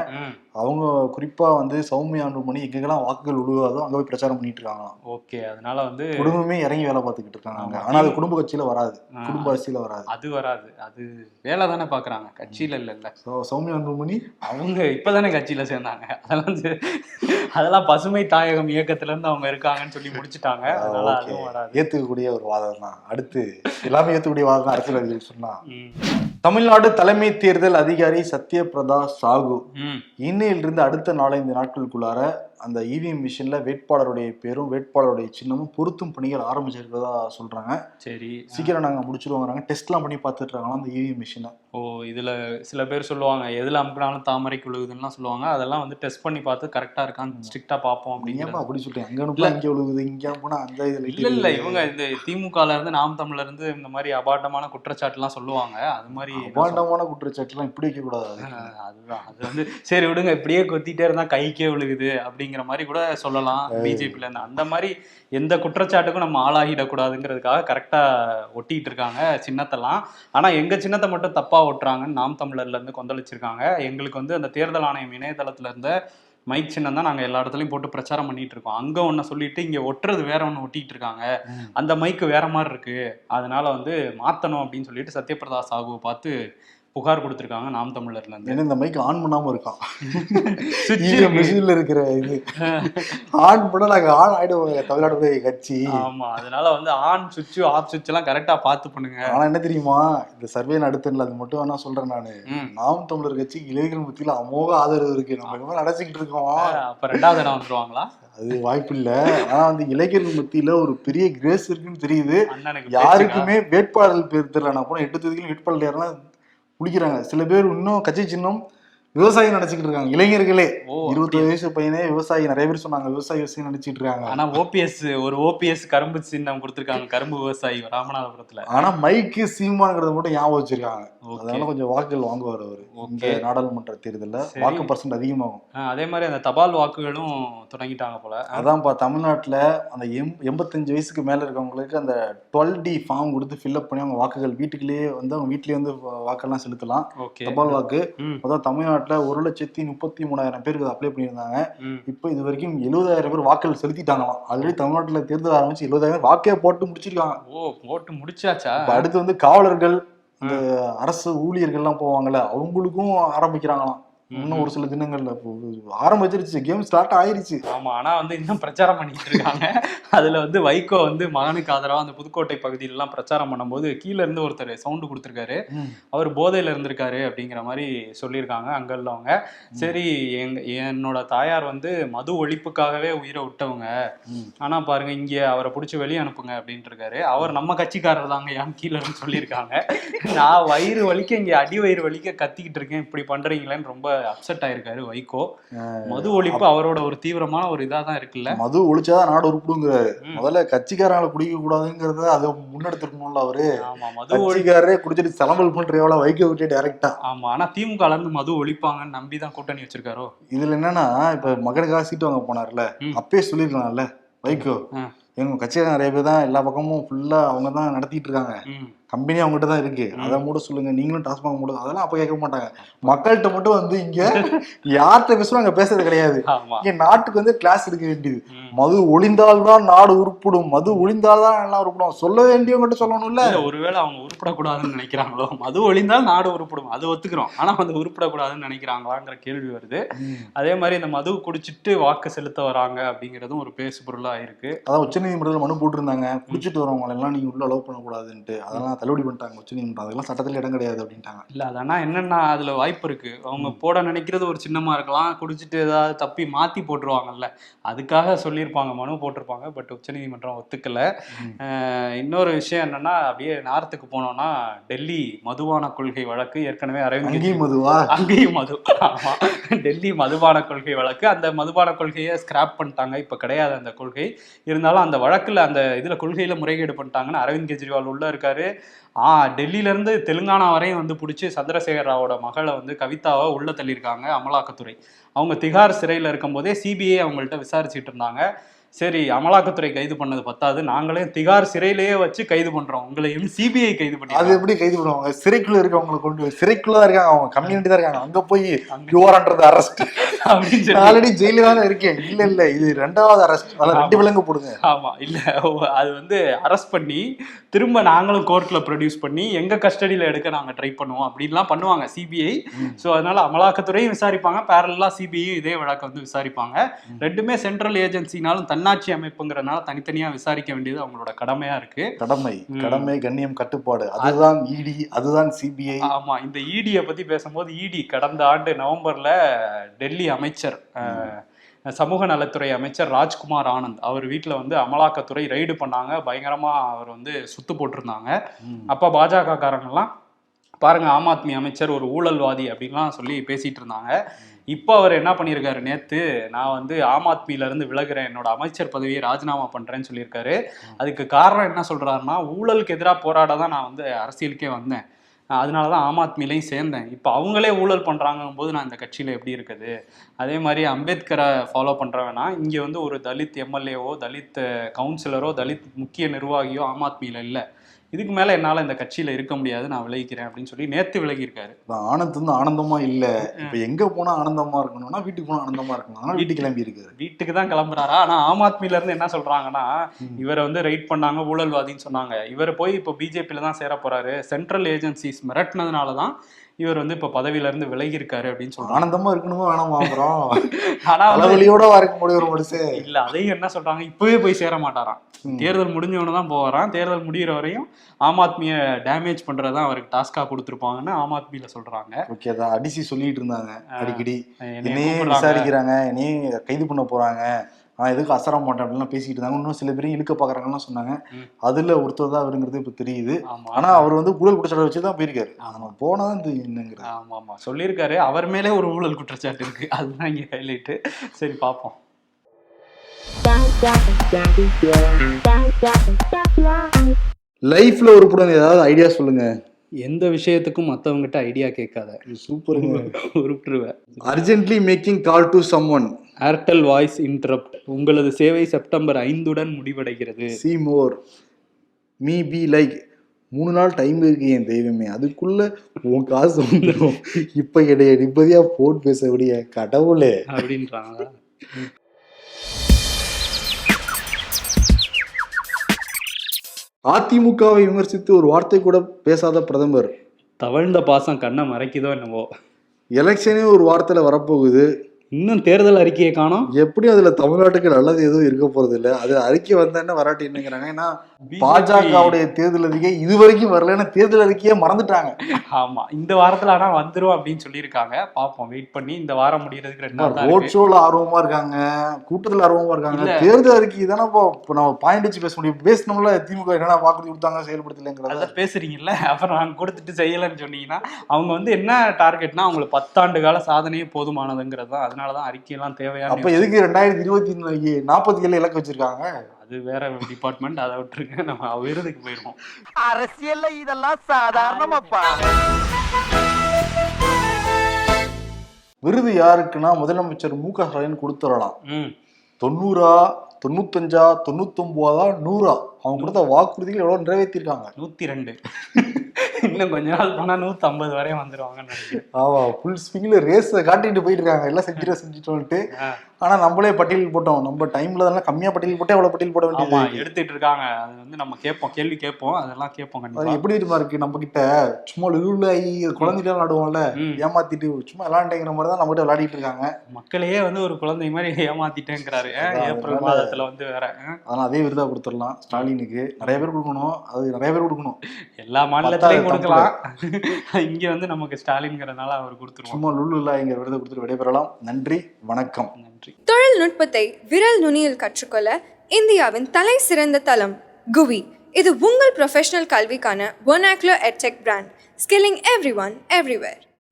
அவங்க குறிப்பா வந்து சௌமியா அன்புமணி எங்கெல்லாம் வாக்குகள் விழுவாதோ அங்க போய் பிரச்சாரம் பண்ணிட்டு இருக்காங்களாம். ஓகே அதனால வந்து குடும்பமே இறங்கி வேலை பார்த்துக்கிட்டு இருக்காங்க. ஆனா அது குடும்ப கட்சியில வராது. குடும்ப அரசியல வராது. அது வராது. அது வேலை தானே பாக்குறாங்க கட்சியில இல்ல இல்ல. சௌமியா அன்புமணி? அவங்க இப்பதானே கட்சியில சேர்ந்தாங்க. அதெல்லாம் அதெல்லாம் பசுமை தாயகம் இயக்கத்துல இருந்து அவங்க இருக்காங்கன்னு சொல்லி முடிச்சிட்டாங்க. அதனால. அதுவும் வராது. ஏத்துக்கக்கூடிய ஒரு வாதம் தான் அடுத்து எல்லாமே ஏத்துக்கக்கூடிய வாதம் தான் அரசியல் சொன்னா தமிழ்நாடு தலைமை தேர்தல் அதிகாரி சத்யபிரதா சாகு. இன்னையிலிருந்து அடுத்த நாலஞ்சு நாட்களுக்குள்ளார அந்த இவிஎம் மிஷின்ல வேட்பாளருடைய பேரும் வேட்பாளருடைய சின்னமும் பொருத்தும் பணிகள் ஆரம்பிச்சிருக்கிறதா சொல்றாங்க. சரி. சீக்கிரம் நாங்க முடிச்சிருவோங்கிறாங்க டெஸ்ட்லாம் பண்ணி பார்த்துட்டு இருக்காங்களாம் அந்த இவிஎம் மிஷினை? ஓ இதுல சில பேர் சொல்லுவாங்க எதுல அமுக்கினாலும் தாமரைக்கு விழுகுதுன்னுலாம் சொல்லுவாங்க. அதெல்லாம் வந்து டெஸ்ட் பண்ணி பார்த்து கரெக்டா இருக்கான்னு ஸ்ட்ரிக்டா பார்ப்போம் அப்படிங்கிறது. அப்படி சொல்றீங்க அங்க அனுப்பா இங்க விழுகுது இங்க அனுப்புனா அந்த இதுல இல்ல இல்ல. இவங்க இந்த திமுகல இருந்து நாம் தமிழ்ல இருந்து இந்த மாதிரி அபாண்டமான குற்றச்சாட்டு எல்லாம் சொல்லுவாங்க. அது மாதிரி அபாண்டமான குற்றச்சாட்டுலாம் இப்படி வைக்க கூடாது. ஆஹ் அதுதான். அது வந்து சரி விடுங்க இப்படியே கொத்திட்டே இருந்தா கைக்கே விழுகுது. அப்படிங்கிற மாதிரி கூட சொல்லலாம் பிஜேபில இருந்து. அந்த மாதிரி எந்த குற்றச்சாட்டுக்கும் நம்ம ஆளாகிடக்கூடாதுங்கிறதுக்காக கரெக்டா ஒட்டிட்டு இருக்காங்க சின்னத்தெல்லாம். ஆனா எங்க சின்னத்தை மட்டும் தப்பா ஒட்டுறாங்கன்னு நாம் தமிழர்ல இருந்து கொந்தளிச்சிருக்காங்க. எங்களுக்கு வந்து அந்த தேர்தல் ஆணையம் இணையதளத்துல இருந்த மைக் சின்னம் தான் நாங்க எல்லா இடத்துலயும் போட்டு பிரச்சாரம் பண்ணிட்டு இருக்கோம். அங்க ஒன்ன சொல்லிட்டு இங்க ஒட்டுறது வேற ஒண்ணு ஒட்டிட்டு இருக்காங்க. அந்த மைக்கு வேற மாதிரி இருக்கு. அதனால வந்து மாத்தணும் அப்படின்னு சொல்லிட்டு சத்யபிரதா சாகுவை பார்த்து புகார் கொடுத்திருக்காங்க நாம் தமிழர்ல இருந்து இந்த மைக் ஆன் பண்ணாம இருக்கான். மிஷின்ல இருக்கிற இது. ஆன் பண்ணா நாங்க ஆன் ஆயிடுவோம் தமிழ்நாடு கட்சி. ஆமா அதனால வந்து ஆன் சுவிட்ச் ஆஃப் சுவிட்ச் எல்லாம் கரெக்டா பார்த்து பண்ணுங்க. ஆனா என்ன தெரியுமா? இந்த சர்வே நடத்தல அது மட்டும் வேணா சொல்றேன் நானு. நாம் தமிழர் கட்சி இளைஞர்கள் மத்தியில அமோக ஆதரவு இருக்கு. நம்ம இவங்க நடச்சிக்கிட்டு இருக்கோம். அப்ப ரெண்டாவது இடம் வந்துருவாங்களா? அது வாய்ப்பு இல்ல ஆனா வந்து இளைஞர்கள் மத்தியில ஒரு பெரிய கிரேஸ் இருக்குன்னு தெரியுது? யாருக்குமே வேட்பாளர் பேர் தெரியல நான் போன எட்டு தொகுதியிலும் வேட்பாளர் யாரெல்லாம் குளிக்கிறாங்க. சில பேர் இன்னும் கட்சி சின்னம் விவசாயம் நினைச்சுக்கிட்டு இருக்காங்க. இளைஞர்களே இருபத்தி வயசு பையனே விவசாயி நிறைய பேர் சொன்னாங்க விவசாய விவசாயம் நினைச்சிட்டு இருக்காங்க. ஆனா ஓபிஎஸ் ஒரு ஓபிஎஸ் கரும்பு சின்னம் கொடுத்திருக்காங்க கரும்பு விவசாயி ராமநாதபுரத்துல. ஆனா மைக்கு சீமாங்கிறத மட்டும் ஞாபகம் வச்சிருக்காங்க. அதனால கொஞ்சம் வாக்குகள் வாங்குவார் அவரு. இந்த. நாடாளுமன்ற தேர்தல்ல. வாக்கு பர்சன்ட் அதிகமாகும். அதே மாதிரி அந்த தபால் வாக்குகளும் தொடங்கிட்டாங்க போல. அதான்ப்பா தமிழ்நாட்டுல அந்த எம் எண்பத்தஞ்சு வயசுக்கு மேல இருக்கவங்களுக்கு அந்த டுவெல் டி ஃபார்ம் கொடுத்து ஃபில்அப் பண்ணி அவங்க வாக்குகள் வீட்டுக்குள்ளேயே வந்து அவங்க வீட்லயே வந்து வாக்கெல்லாம் செலுத்தலாம். தபால் வாக்கு. அதான் தமிழ்நாட்டுல ஒரு லட்சத்தி முப்பத்தி மூணாயிரம் பேருக்கு அப்ளை பண்ணியிருந்தாங்க. இப்போ இது வரைக்கும் எழுபதாயிரம் பேர் வாக்குகள் செலுத்திட்டாங்களாம். ஆல்ரெடி தமிழ்நாட்டுல தேர்தல் ஆரம்பிச்சு எழுபதாயிரம் வாக்கே போட்டு முடிச்சிருக்காங்க. ஓ போட்டு முடிச்சாச்சா? இப்ப அடுத்து வந்து காவலர்கள் இந்த அரசு ஊழியர்கள்லாம் போவாங்கல்ல அவங்களுக்கும் ஆரம்பிக்கிறாங்களாம். இன்னும் ஒரு சில தினங்கள்ல ஆரம்பிச்சிருச்சு. கேம் ஸ்டார்ட் ஆயிருச்சு. ஆமா ஆனா வந்து இன்னும் பிரச்சாரம் பண்ணிட்டு இருக்காங்க. அதுல வந்து வைகோ வந்து மகனுக்கு ஆதரவா அந்த புதுக்கோட்டை பகுதியில எல்லாம் பிரச்சாரம் பண்ணும்போது கீழ இருந்து ஒருத்தர் சவுண்டு கொடுத்திருக்காரு. அவர் போதையில இருந்திருக்காரு அப்படிங்கிற மாதிரி சொல்லியிருக்காங்க அங்க உள்ளவங்க. சரி எங்க என்னோட தாயார் வந்து மது ஒழிப்புக்காகவே உயிரை விட்டவங்க. ஆனா பாருங்க இங்க அவரை பிடிச்சி வெளியே அனுப்புங்க அப்படின்ட்டு இருக்காரு அவர் நம்ம கட்சிக்காரர் தாங்க ஏன் கீழே இருந்து சொல்லியிருக்காங்க? நான் வயிறு வலிக்க இங்க அடி வயிறு வலிக்க கத்திக்கிட்டு இருக்கேன். இப்படி பண்றீங்களேன்னு ரொம்ப அப்செட் ஆயிருக்காரு வைகோ. மது ஒழிப்பு அவரோட ஒரு தீவிரமான ஒரு இதா தான் இருக்குல்ல? மது ஒழிச்சாதான் நாடு உருப்பிடுங்கிறாரு. முதல்ல கட்சிக்காரங்களை குடிக்க கூடாதுங்கிறத அதை முன்னெடுத்துருக்கணும்ல அவரு. ஆமா மது ஒழி கட்சிக்காரரே குடிச்சிட்டு சலம்பல் பண்ற எவ்வளவு வைக்க விட்டு டைரக்டா ஆமா ஆனா திமுக இருந்து மது ஒழிப்பாங்கன்னு நம்பி தான் கூட்டணி வச்சிருக்காரோ? இதுல என்னன்னா இப்ப மகனுக்காக சீட்டு வாங்க போனார்ல. அப்பயே சொல்லிருக்கலாம்ல வைகோ. எங்க கட்சிக்காரங்க நிறைய பேர் தான் எல்லா பக்கமும் ஃபுல்லா அவங்க தான் நடத்திட்டு இருக்காங்க. கம்பெனி அவங்ககிட்ட தான் இருக்கு. அதை மூட சொல்லுங்க. நீங்களும் டாஸ்மாக் மூட அதெல்லாம் அப்ப கேட்க மாட்டாங்க. மக்கள்கிட்ட மட்டும் வந்து இங்க யார்கிட்ட பேசுறோம் அங்க பேசுறது கிடையாது. இங்க நாட்டுக்கு வந்து கிளாஸ் எடுக்க வேண்டியது. மது ஒளிந்தால்தான் நாடு உருப்பிடும். மது ஒளிந்தால்தான் எல்லாம் உருப்பிடும். சொல்ல வேண்டியவங்ககிட்ட சொல்லணும்ல. ஒருவேளை அவங்க உருப்படக்கூடாதுன்னு நினைக்கிறாங்களோ? மது ஒழிந்தால் நாடு உருப்படும். அது ஒத்துக்கிறோம். ஆனா வந்து உருப்படக்கூடாதுன்னு நினைக்கிறாங்களாங்கிற கேள்வி வருது. அதே மாதிரி இந்த மது குடிச்சிட்டு வாக்கு செலுத்த வராங்க அப்படிங்கிறதும் ஒரு பேசு பொருளா இருக்கு. அதான் உச்சநீதிமன்றத்தில் மனு போட்டிருந்தாங்க. குடிச்சிட்டு வரவங்க எல்லாம் நீங்க உள்ள அலோவ் பண்ணக்கூடாதுன்ட்டு. அதெல்லாம் தள்ளுபடி பண்ணிட்டாங்க உச்சநீதிமன்றம் அதெல்லாம் சட்டத்துல இடம் கிடையாது அப்படின்ட்டாங்க. இல்ல அதனா என்னன்னா அதுல வாய்ப்பு இருக்கு. அவங்க போட நினைக்கிறது ஒரு சின்னமா இருக்கலாம் குடிச்சிட்டு ஏதாவது தப்பி மாத்தி போட்டுருவாங்கல்ல. அதுக்காக சொல்லியிருப்பாங்க மனு போட்டிருப்பாங்க பட் உச்சநீதிமன்றம் ஒத்துக்கல. இன்னொரு விஷயம் என்னன்னா அப்படியே நார்த்துக்கு போனோம்னா டெல்லி மதுபான கொள்கை வழக்கு ஏற்கனவே அரவிந்த் அங்கேயும் மதுவா? அங்கேயும் மது டெல்லி மதுபான கொள்கை வழக்கு. அந்த மதுபான கொள்கையை ஸ்கிராப் பண்ணிட்டாங்க. இப்ப கிடையாது அந்த கொள்கை. இருந்தாலும் அந்த வழக்குல அந்த இதுல கொள்கையில முறைகேடு பண்ணிட்டாங்கன்னு அரவிந்த் கெஜ்ரிவால் உள்ள இருக்காரு. ஆ டெல்லியில இருந்து தெலுங்கானா வரையும் வந்து பிடிச்சி சந்திரசேகர் ராவோட மகளை வந்து கவிதாவை உள்ள தள்ளியிருக்காங்க அமலாக்கத்துறை. அவங்க திகார் சிறையில இருக்கும்போதே சிபிஐ அவங்கள்ட்ட விசாரிச்சுட்டு இருந்தாங்க. சரி அமலாக்கத்துறை கைது பண்ணது பத்தாது. நாங்களே திகார் சிறையிலேயே வச்சு கைது பண்றோம். உங்களையும் சிபிஐ கைது அது பண்ணி எப்படி கைது பண்ணுவாங்க? சிறைக்குள்ள இருக்கவங்களை கொண்டு சிறைக்குள்ள தான் இருக்காங்க. அவங்க கம்யூனிட்டி தான் இருக்காங்க. அங்க போய் அங்க- யூஆர்ன்றது அரெஸ்ட் அப்படின்னு ஆல்ரெடி ஜெயில தானே இருக்கேன். இல்ல இல்ல இது ரெண்டாவது அரெஸ்ட் அதில் ரெண்டு. விலங்கு போடுங்க. ஆமா இல்ல. அது வந்து அரெஸ்ட் பண்ணி திரும்ப நாங்களும் கோர்ட்ல ப்ரொடியூஸ் பண்ணி எங்க கஸ்டடியில எடுக்க நாங்க ட்ரை பண்ணுவோம். அப்படின்லாம் பண்ணுவாங்க சிபிஐ சோ அதனால அமலாக்கத்துறையும் விசாரிப்பாங்க. பேரலா சிபிஐயும் இதே வழக்கை வந்து விசாரிப்பாங்க. ரெண்டுமே சென்ட்ரல் ஏஜென்சினாலும் தன்னாட்சி அமைப்புங்கிறனால தனித்தனியா விசாரிக்க வேண்டியது அவங்களோட கடமையா இருக்கு. கடமை. கடமை கண்ணியம் கட்டுப்பாடு. அதுதான் இடி அதுதான் சிபிஐ ஆமா இந்த இடியை பத்தி பேசும்போது இடி கடந்த ஆண்டு நவம்பர்ல டெல்லி அமைச்சர் சமூக நலத்துறை அமைச்சர் ராஜ்குமார் ஆனந்த். அவர் வீட்டில் வந்து அமலாக்கத்துறை ரைடு பண்ணாங்க. பயங்கரமா அவர் வந்து சுத்து போட்டிருந்தாங்க. அப்ப பாஜக காரங்கெல்லாம் பாருங்க ஆம் ஆத்மி அமைச்சர் ஒரு ஊழல்வாதி அப்படின்லாம் சொல்லி பேசிட்டு இருந்தாங்க இப்போ அவர் என்ன பண்ணியிருக்காரு? நேத்து நான் வந்து ஆம் ஆத்மியில இருந்து விலகுறேன். என்னோட அமைச்சர் பதவியை ராஜினாமா பண்றேன்னு சொல்லியிருக்காரு. அதுக்கு காரணம் என்ன சொல்றாருன்னா ஊழலுக்கு எதிராக போராட தான் நான் வந்து அரசியலுக்கே வந்தேன். அதனால தான் ஆம் ஆத்மிலையும் சேர்ந்தேன். இப்போ அவங்களே ஊழல் பண்ணுறாங்கும் போது நான் இந்த கட்சியில் எப்படி இருக்குது? அதே மாதிரி அம்பேத்கரை ஃபாலோ பண்ணுறவனா இங்கே வந்து ஒரு தலித் எம்எல்ஏவோ தலித் கவுன்சிலரோ தலித் முக்கிய நிர்வாகியோ ஆம் ஆத்மியில் இல்லை. இதுக்கு மேல என்னால இந்த கட்சியில இருக்க முடியாது நான் விலகிக்கிறேன் அப்படின்னு சொல்லி நேத்து விலகி இருக்காரு இப்ப ஆனந்த் வந்து ஆனந்தமா இல்ல. இப்ப எங்க போனா ஆனந்தமா இருக்கணும்னா வீட்டுக்கு போனா ஆனந்தமா இருக்கணும். அதனால வீட்டுக்கு கிளம்பி இருக்காரு வீட்டுக்கு தான் கிளம்புறாரா? ஆனா ஆம் ஆத்மில இருந்து என்ன சொல்றாங்கன்னா இவரை வந்து ரைட் பண்ணாங்க ஊழல்வாதின்னு சொன்னாங்க. இவர் போய் இப்போ பிஜேபியில தான் சேர போறாரு சென்ட்ரல் ஏஜென்சிஸ் மிரட்டினதுனால தான் இவர் வந்து இப்போ பதவியில இருந்து விலகி இருக்காரு அப்படின்னு சொல்றாங்க. ஆனந்தமா இருக்கணுமா வேணாமா அப்புறம் ஆனா வந்து- தலைவலியோட இருக்க முடியும் ஒரு மனுஷன் இல்ல அதையும் என்ன சொல்றாங்க? இப்பவே போய் சேர மாட்டாராம். தேர்தல் முடிஞ்சவன தான் போவாராம். தேர்தல் முடியிற வரையும் ஆம் ஆத்மியை டேமேஜ் பண்றதுதான் அவருக்கு டாஸ்கா கொடுத்துருப்பாங்கன்னு ஆம் ஆத்மியில சொல்றாங்க. ஓகே தான் அடிசி சொல்லிட்டு இருந்தாங்க அடிக்கடி. என்னைய. விசாரிக்கிறாங்க என்னையே கைது பண்ண போறாங்க. நான் எதுக்கு அசர மாட்டேன் அப்படிலாம் பேசிக்கிட்டு இருந்தாங்க. இன்னும் சில பேரும் இழுக்க பாக்குறாங்கன்னு சொன்னாங்க. அதுல ஒருத்தர் தான் அவருங்கிறது இப்ப தெரியுது. ஆமா. ஆனா அவர் வந்து ஊழல் குற்றச்சாட்டு வச்சு தான் போயிருக்காரு. நம்ம போனாதான் இது என்னங்கிறது. ஆமா ஆமா. சொல்லியிருக்காரு. அவர் மேலே ஒரு ஊழல் குற்றச்சாட்டு இருக்கு. அதுதான் இங்க ஹைலைட்டு சரி பார்ப்போம் லைஃப்ல ஒரு படம் ஏதாவது ஐடியா சொல்லுங்க. எந்த விஷயத்துக்கும் மத்தவங்ககிட்ட ஐடியா கேட்காத. சூப்பருங்க உருட்டுருவேன் urgently making call to someone Airtel voice interrupt உங்களது சேவை செப்டம்பர் ஐந்துடன் முடிவடைகிறது. சி மோர் மீ பி லைக் மூணு நாள் டைம் இருக்கு என் தெய்வமே. அதுக்குள்ள உன் காசு வந்துடும் இப்ப என்னைய நிம்மதியா போன் பேசக்கூடிய கடவுளே. அப்படின்றாங்க. அதிமுகவை விமர்சித்து ஒரு வார்த்தை கூட பேசாத பிரதமர். தவழ்ந்த பாசம் கண்ணை மறைக்குதோ என்னவோ. எலெக்ஷனே ஒரு வார்த்தையில வரப்போகுது. இன்னும் தேர்தல் அறிக்கையை காணோம். எப்படி அதுல தமிழ்நாட்டுக்கு நல்லது எதுவும் இருக்க போறது இல்ல. அது அறிக்கை வந்தேன்னு வராட்டி என்னங்கிறாங்க. ஏன்னா பாஜகவுடைய தேர்தல் அறிக்கை இது வரைக்கும் வரலன்னு தேர்தல் அறிக்கையே மறந்துட்டாங்க. ஆமா. இந்த வாரத்துல ஆனா வந்துரும் அப்படின்னு சொல்லியிருக்காங்க. பாப்போம் வெயிட் பண்ணி இந்த வாரம் முடியறதுக்கு ரெண்டு ரோட். ஷோல ஆர்வமா இருக்காங்க. கூட்டத்துல ஆர்வமா இருக்காங்க. தேர்தல் அறிக்கை தானே இப்போ நம்ம பாயிண்ட் வச்சு பேச முடியும். பேசணும்ல திமுக என்னென்ன வாக்குறுதி கொடுத்தாங்க செயல்படுத்தலைங்கிறத. பேசுறீங்கல்ல. அப்புறம் நாங்க கொடுத்துட்டு செய்யலைன்னு சொன்னீங்கன்னா அவங்க வந்து என்ன டார்கெட்னா அவங்களுக்கு பத்தாண்டு கால சாதனையே போதுமானதுங்கிறது தான் அதனாலதான் அறிக்கையெல்லாம் தேவையான அப்ப எதுக்கு ரெண்டாயிரத்தி இருபத்தி நாற்பத்தி ஏழு இலக்கு வச்சிருக்காங்க? அது வேற டிபார்ட்மெண்ட் அதை விட்டுருங்க. நம்ம விருதுக்கு போயிருவோம் அரசியல்ல இதெல்லாம் சாதாரணமாப்பா. விருது யாருக்குன்னா முதலமைச்சர் மு க ஸ்டாலின் கொடுத்துடலாம். தொண்ணூறா தொண்ணூத்தஞ்சா தொண்ணூத்தொன்பதா நூறா. அவங்க கொடுத்த வாக்குறுதிகள் எவ்வளவு நிறைவேற்றிருக்காங்க நூத்தி ரெண்டு இன்னும் கொஞ்ச நாள் போனா நூத்தி ஐம்பது வரையும் வந்துருவாங்கன்னு நினைக்கிறேன். ஆமா ஃபுல் ஸ்விங்ல ரேஸ் காட்டிட்டு போயிட்டு இருக்காங்க எல்லாம் செஞ்சுட்டு செஞ்சுட்டோன்ட்டு ஆ. ஆனா நம்மளே பட்டியல் போட்டோம். நம்ம டைம்ல அதெல்லாம் கம்மியா பட்டியல் போட்டே அவ்வளவு பட்டியல் போட வேண்டியது இருக்கு. எடுத்துட்டு இருக்காங்க. அது வந்து நம்ம கேட்போம் கேள்வி கேட்போம். அதெல்லாம் கேட்போம் அது கண்டிப்பா எப்படி தெரியுமா இருக்கு? நம்ம கிட்ட சும்மா லுலாயி குழந்தைகள் விளாடுவோம்ல. ஏமாத்திட்டு சும்மா விளாண்டேங்கிற மாதிரி தான் நம்ம கிட்ட விளையாடிட்டு இருக்காங்க. மக்களையே வந்து ஒரு குழந்தை மாதிரி ஏமாத்திட்டேங்கிறாரு. ஏப்ரல் மாதத்துல வந்து வேற. அதனால அதே விருதா கொடுத்துடலாம் ஸ்டாலினுக்கு நிறைய பேர் கொடுக்கணும். அது நிறைய பேர் கொடுக்கணும். எல்லா மாநிலத்திலையும் கொடுக்கலாம். இங்க வந்து நமக்கு ஸ்டாலின்ங்கிறதுனால அவர் கொடுத்துருவோம். சும்மா லுல்லாய்ங்கிற விருதை கொடுத்துட்டு விடைபெறலாம் நன்றி வணக்கம். நன்றி. தொழில்நுட்பத்தை விரல் நுனியில் கற்றுக்கொள்ள இந்தியாவின் தலை சிறந்த தளம் குவி. இது உங்கள் ப்ரொஃபஷனல் கல்விக்கான ஒனாக்லோ எட்செக் brand skilling everyone everywhere